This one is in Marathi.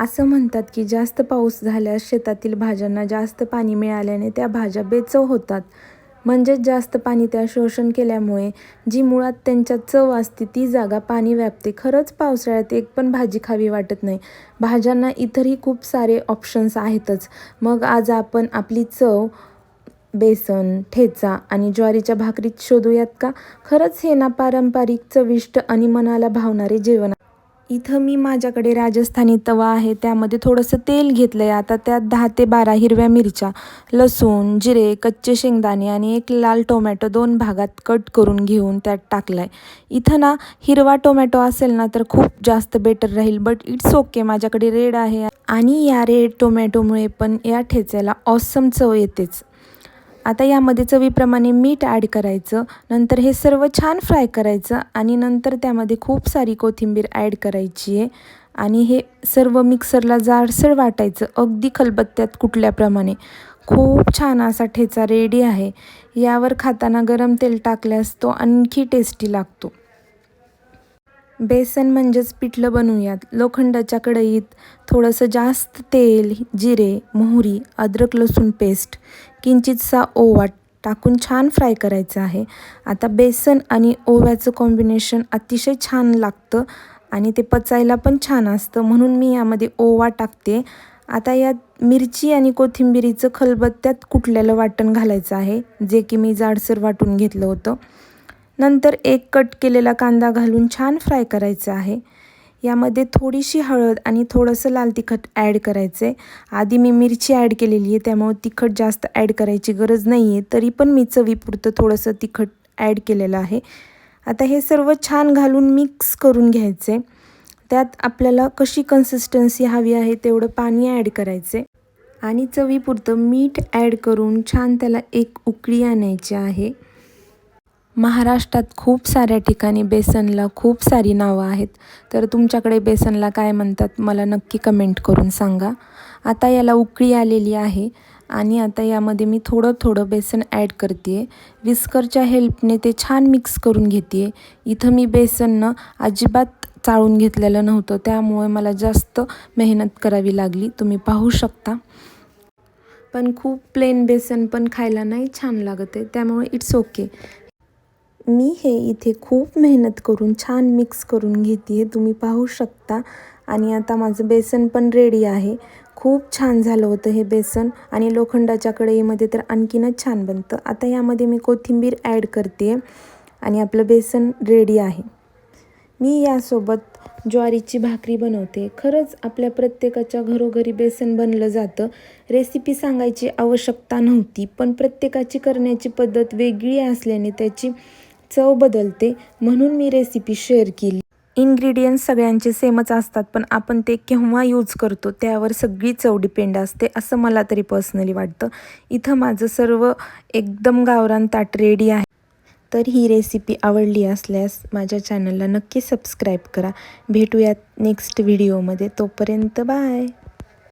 असं म्हणतात की जास्त पाऊस झाल्यास शेतातील भाज्यांना जास्त पाणी मिळाल्याने त्या भाज्या बेचव होतात. म्हणजेच जास्त पाणी त्या शोषण केल्यामुळे जी मुळात त्यांच्या चव असते ती जागा पाणी व्यापते. खरंच पावसाळ्यात एक पण भाजी खावी वाटत नाही. भाज्यांना इतरही खूप सारे ऑप्शन्स आहेतच. मग आज आपण आपली चव बेसन ठेचा आणि ज्वारीच्या भाकरीत शोधूयात का? खरंच हे ना पारंपरिक चविष्ट आणि मनाला भावणारे जेवण इथं मी माझ्याकडे राजस्थानी तवा आहे त्यामध्ये थोडंसं तेल घेतलं आहे आता त्यात दहा ते बारा हिरव्या मिरच्या लसूण जिरे कच्चे शेंगदाणे आणि एक लाल टोमॅटो दोन भागात कट करून घेऊन त्यात टाकला आहे इथं ना हिरवा टोमॅटो असेल ना तर खूप जास्त बेटर राहील बट इट्स ओके माझ्याकडे रेड आहे आणि या रेड टोमॅटोमुळे पण या ठेच्याला ऑसम चव येतेच. आता यामध्ये चवीप्रमाणे मीठ ॲड करायचं नंतर हे सर्व छान फ्राय करायचं आणि नंतर त्यामध्ये खूप सारी कोथिंबीर ॲड करायची आहे. आणि हे सर्व मिक्सरला जाडसर वाटायचं अगदी खलबत्त्यात कुठल्याप्रमाणे. खूप छान असा ठेचा रेडी आहे. यावर खाताना गरम तेल टाकल्यास तो आणखी टेस्टी लागतो. बेसन म्हणजेच पिठलं बनवूयात. लोखंडाच्या कढईत थोडंसं जास्त तेल जिरे मोहरी अद्रक लसूण पेस्ट किंचितसा ओवा टाकून छान फ्राय करायचं आहे. आता बेसन आणि ओव्याचं कॉम्बिनेशन अतिशय छान लागतं आणि ते पचायला पण छान असतं. म्हणून मी यामध्ये ओवा टाकते. आता यात मिरची आणि कोथिंबिरीचं खलबत्त्यात कुटलेलं वाटण घालायचं आहे जे की मी जाडसर वाटून घेतलं होतं. नंतर एक कट केलेला कांदा घालून छान फ्राय करायचा आहे. यामध्ये थोडीशी हळद आणि थोडंसं लाल तिखट ॲड करायचं आहे आधी मी मिरची ॲड केलेली आहे त्यामुळे तिखट जास्त ॲड करायची गरज नाही आहे तरी पण मी चवीपुरतं थोडंसं तिखट ॲड केलेलं आहे. आता हे सर्व छान घालून मिक्स करून घ्यायचे त्यात आपल्याला कशी कन्सिस्टन्सी हवी आहे तेवढं पाणी ॲड करायचे आणि चवीपुरतं मीठ ॲड करून छान त्याला एक उकळी आणायची आहे. महाराष्ट्रात खूप साऱ्या ठिकाणी बेसनला खूप सारी नावं आहेत. तर तुमच्याकडे बेसनला काय म्हणतात मला नक्की कमेंट करून सांगा. आता याला उकळी आलेली आहे आणि आता यामध्ये मी थोडं थोडं बेसन ॲड करते. आहे विस्करच्या हेल्पने ते छान मिक्स करून घेते. आहे इथं मी बेसननं अजिबात चाळून घेतलेलं नव्हतं. त्यामुळे मला जास्त मेहनत करावी लागली. तुम्ही पाहू शकता. पण खूप प्लेन बेसन पण खायला नाही छान लागत आहे. त्यामुळे इट्स ओके मी हे इथे खूप मेहनत करून छान मिक्स करून घेते आहे तुम्ही पाहू शकता. आणि आता माझं बेसन पण रेडी आहे. खूप छान झालं होतं हे बेसन. आणि लोखंडाच्या कढईमध्ये तर आणखीनच छान बनतं. आता यामध्ये मी कोथिंबीर ॲड करते आणि आपलं बेसन रेडी आहे. मी यासोबत ज्वारीची भाकरी बनवते. खरंच आपल्या प्रत्येकाच्या घरोघरी बेसन बनलं जातं. रेसिपी सांगायची आवश्यकता नव्हती पण प्रत्येकाची करण्याची पद्धत वेगळी असल्याने त्याची चव बदलते म्हणून मी रेसिपी शेअर केली. इन्ग्रेडियंट्स सगळ्यांचे सेमच असतात पण आपण ते केव्हा यूज करतो त्यावर सगळी चव डिपेंड असते असं मला तरी पर्सनली वाटतं. इथं माझं सर्व एकदम गावरान ताट रेडी आहे. तर ही रेसिपी आवडली असल्यास माझ्या चॅनलला नक्की सबस्क्राईब करा. भेटूयात नेक्स्ट व्हिडिओमध्ये तोपर्यंत बाय